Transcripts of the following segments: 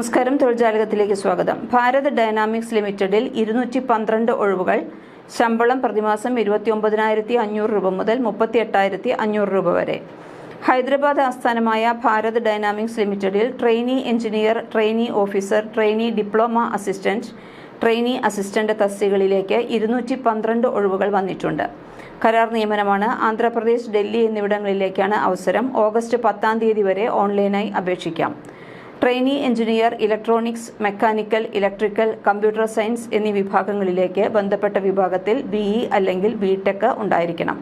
നമസ്കാരം തൊഴിൽജാലകത്തിലേക്ക് സ്വാഗതം. ഭാരത് ഡൈനാമിക്സ് ലിമിറ്റഡിൽ ഇരുന്നൂറ്റി പന്ത്രണ്ട് ഒഴിവുകൾ ശമ്പളം പ്രതിമാസം ഇരുപത്തി ഒമ്പതിനായിരത്തി അഞ്ഞൂറ് രൂപ മുതൽ മുപ്പത്തി എട്ടായിരത്തി അഞ്ഞൂറ് രൂപ വരെ. ഹൈദരാബാദ് ആസ്ഥാനമായ ഭാരത് ഡൈനാമിക്സ് ലിമിറ്റഡിൽ trainee engineer trainee officer trainee diploma assistant trainee assistant തസ്തികളിലേക്ക് ഇരുന്നൂറ്റി പന്ത്രണ്ട് ഒഴിവുകൾ വന്നിട്ടുണ്ട്. കരാർ നിയമനമാണ് ആന്ധ്രാപ്രദേശ് ഡൽഹി എന്നിവിടങ്ങളിലേക്കാണ് അവസരം. ഓഗസ്റ്റ് പത്താം തീയതി വരെ ഓൺലൈനായി അപേക്ഷിക്കാം. Trainee engineer electronics mechanical electrical computer science എന്നീ വിഭാഗങ്ങളിലേക്ക് ബന്ധപ്പെട്ട വിഭാഗത്തിൽ ബിഇ അല്ലെങ്കിൽ ബിടെക് ഉണ്ടായിരിക്കണം.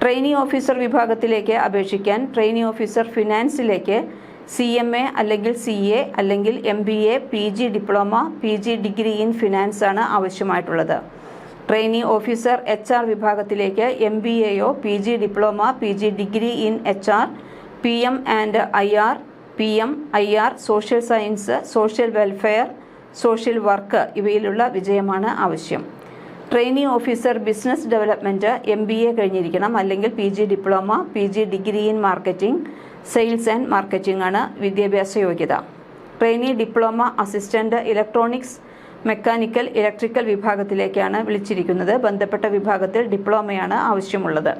ട്രെയിനി ഓഫീസർ വിഭാഗത്തിലേക്ക് അപേക്ഷിക്കാൻ ട്രെയിനി ഓഫീസർ ഫിനാൻസിലേക്ക് സി എം എ അല്ലെങ്കിൽ സി എ അല്ലെങ്കിൽ M B A P G diploma P G degree in finance ആണ് ആവശ്യമായിട്ടുള്ളത്. ട്രെയിനി ഓഫീസർ എച്ച് ആർ വിഭാഗത്തിലേക്ക് M B എയോ P G diploma P G degree in H R P M and I R P M I R social science social welfare social work ഇവയിലുള്ള വിജയമാണ് ആവശ്യം. Training officer business development M B A കഴിഞ്ഞിരിക്കണം. അല്ലെങ്കിൽ P G diploma P G degree in marketing sales and marketing ആണ് വിദ്യാഭ്യാസ യോഗ്യത. Trainee diploma assistant electronics mechanical electrical വിഭാഗത്തിലേക്കാണ് വിളിച്ചിരിക്കുന്നത്. ബന്ധപ്പെട്ട വിഭാഗത്തിൽ ഡിപ്ലോമയാണ് ആവശ്യമുള്ളത്.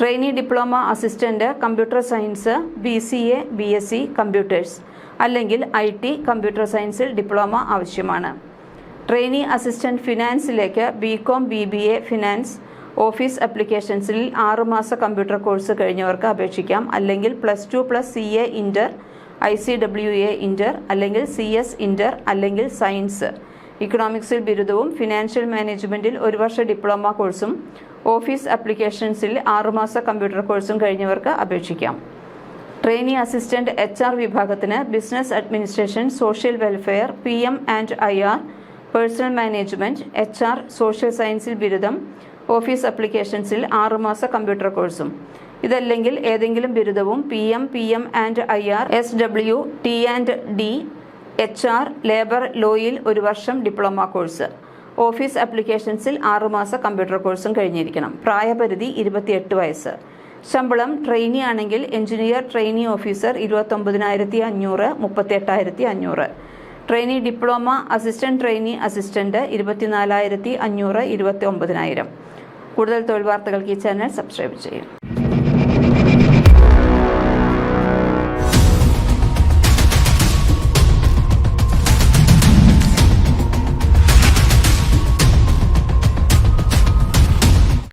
Trainee diploma assistant computer science B C A B S C computers അല്ലെങ്കിൽ ഐ ടി കമ്പ്യൂട്ടർ സയൻസിൽ ഡിപ്ലോമ ആവശ്യമാണ്. Trainee assistant ഫിനാൻസിലേക്ക് B com B B A finance office അപ്ലിക്കേഷൻസിൽ ആറുമാസ computer course കഴിഞ്ഞവർക്ക് അപേക്ഷിക്കാം. അല്ലെങ്കിൽ plus two plus C A inter I C W A inter അല്ലെങ്കിൽ C S inter അല്ലെങ്കിൽ science. ഇക്കണോമിക്സിൽ ബിരുദവും ഫിനാൻഷ്യൽ മാനേജ്മെന്റിൽ ഒരു വർഷ ഡിപ്ലോമ കോഴ്സും ഓഫീസ് അപ്ലിക്കേഷൻസിൽ ആറുമാസ കമ്പ്യൂട്ടർ കോഴ്സും കഴിഞ്ഞവർക്ക് അപേക്ഷിക്കാം. ട്രെയിനി അസിസ്റ്റന്റ് എച്ച് ആർ വിഭാഗത്തിന് business administration social welfare P M and I R personnel management H R social സയൻസിൽ ബിരുദം ഓഫീസ് അപ്ലിക്കേഷൻസിൽ ആറുമാസ കമ്പ്യൂട്ടർ കോഴ്സും ഇതല്ലെങ്കിൽ ഏതെങ്കിലും ബിരുദവും P M P M and I R S W T and D H R labour ലോയിൽ ഒരു വർഷം ഡിപ്ലോമ കോഴ്സ് ഓഫീസ് ആപ്ലിക്കേഷൻസിൽ ആറുമാസ കമ്പ്യൂട്ടർ കോഴ്സും കഴിഞ്ഞിരിക്കണം. പ്രായപരിധി ഇരുപത്തിയെട്ട് വയസ്സ്. ശമ്പളം ട്രെയിനി ആണെങ്കിൽ എഞ്ചിനീയർ ട്രെയിനി ഓഫീസർ ഇരുപത്തൊമ്പതിനായിരത്തി അഞ്ഞൂറ് മുപ്പത്തി അഞ്ഞൂറ് trainee diploma assistant trainee assistant ഇരുപത്തിനാലായിരത്തി അഞ്ഞൂറ് ഇരുപത്തി ഒമ്പതിനായിരം കൂടുതൽ തൊഴിൽ വാർത്തകൾക്ക് ഈ ചാനൽ സബ്സ്ക്രൈബ് ചെയ്യും